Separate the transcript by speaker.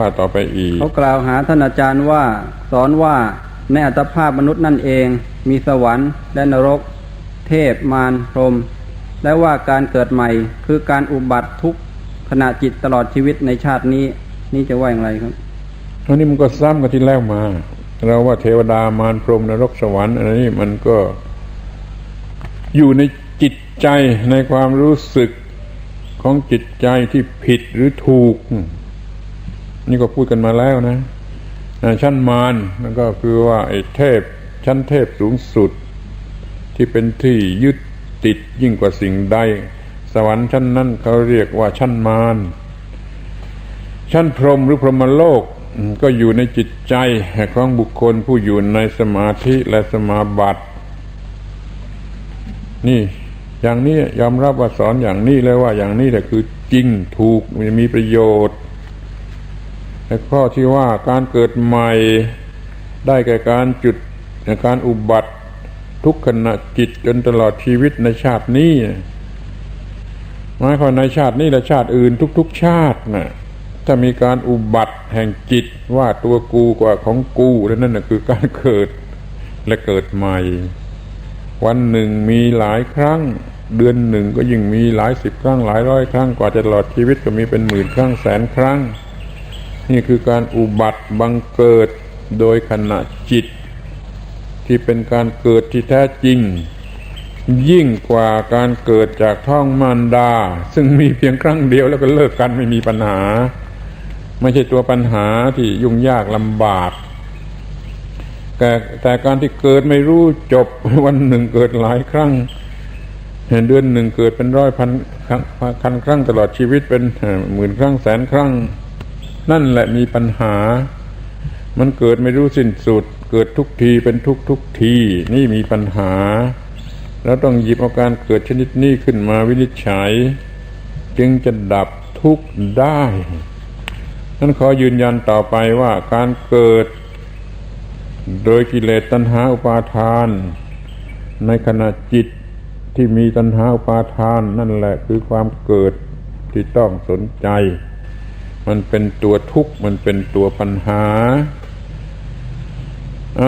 Speaker 1: ว่าต่อไปอีก
Speaker 2: เขากล่าวหาท่านอาจารย์ว่า สอนว่าในอัตภาพมนุษย์นั่นเอง มีสวรรค์และนรก เทพมารพรหมและว่าการเกิดใหม่คือการอุบัติทุกขณะจิตตลอดชีวิตในชาตินี้ นี่จะว่าอย่างไรครับ
Speaker 1: อันนี้มันก็ซ้ำกันที่แล้วมา เราว่าเทวดามารพรหมนรกสวรรค์อันนี้มันก็อยู่ในจิตใจในความรู้สึกของจิตใจที่ผิดหรือถูก นี่ก็พูดกันมาแล้วนะชั้นมารนั่นก็คือว่าไอ้เทพ ชั้นเทพสูงสุด ที่เป็นที่ยึดติดยิ่งกว่าสิ่งใด สวรรค์ชั้นนั้นเขาเรียกว่าชั้นมารชั้นพรหมหรือพรหมโลกก็อยู่ในจิตใจของบุคคลผู้อยู่ในสมาธิและสมาบัตินี่อย่างนี้ยอมรับว่าสอนอย่างนี้แล้วว่าอย่างนี้แหละคือจริงถูกมีประโยชน์ แต่ข้อที่ว่าการเกิดใหม่ได้แก่การจุดการอุบัติทุกขณะจิตจนตลอดชีวิตในชาตินี้หมายความในชาตินี้และชาติอื่นทุก ๆ ชาตินะถ้ามีการอุบัติแห่งจิตว่าตัวกูกว่าของกูแล้วนั่นนะคือการเกิดและเกิดใหม่ วันหนึ่งมีหลายครั้ง เดือนหนึ่งก็ยิ่งมีหลายสิบครั้งหลายร้อยครั้งกว่าจะตลอดชีวิตก็มีเป็นหมื่นครั้งแสนครั้ง นี่คือการอุบัติบังเกิดโดยขณะจิต ที่เป็นการเกิดที่แท้จริง ยิ่งกว่าการเกิดจากท้องมารดา ซึ่งมีเพียงครั้งเดียวแล้วก็เลิกกันไม่มีปัญหา ไม่ใช่ตัวปัญหาที่ยุ่งยากลำบากแต่แต่การที่เกิดไม่รู้จบวันหนึ่งเกิดหลายครั้งเดือนหนึ่งเกิดเป็นร้อยพันครั้งพันครั้งตลอดชีวิตเป็นหมื่นครั้งแสนครั้ง นั่นแหละมีปัญหา มันเกิดไม่รู้สิ้นสุด เกิดทุกทีเป็นทุกทุกที นี่มีปัญหา แล้วต้องหยิบอาการเกิดชนิดนี้ขึ้นมาวินิจฉัย จึงจะดับทุกข์ได้นั้นขอยืนยันต่อไปว่าการเกิด โดยกิเลสตัณหาอุปาทาน ในขณะจิตที่มีตัณหาอุปาทานนั่นแหละคือความเกิดที่ต้องสนใจ มันเป็นตัวทุกข์ มันเป็นตัวปัญหา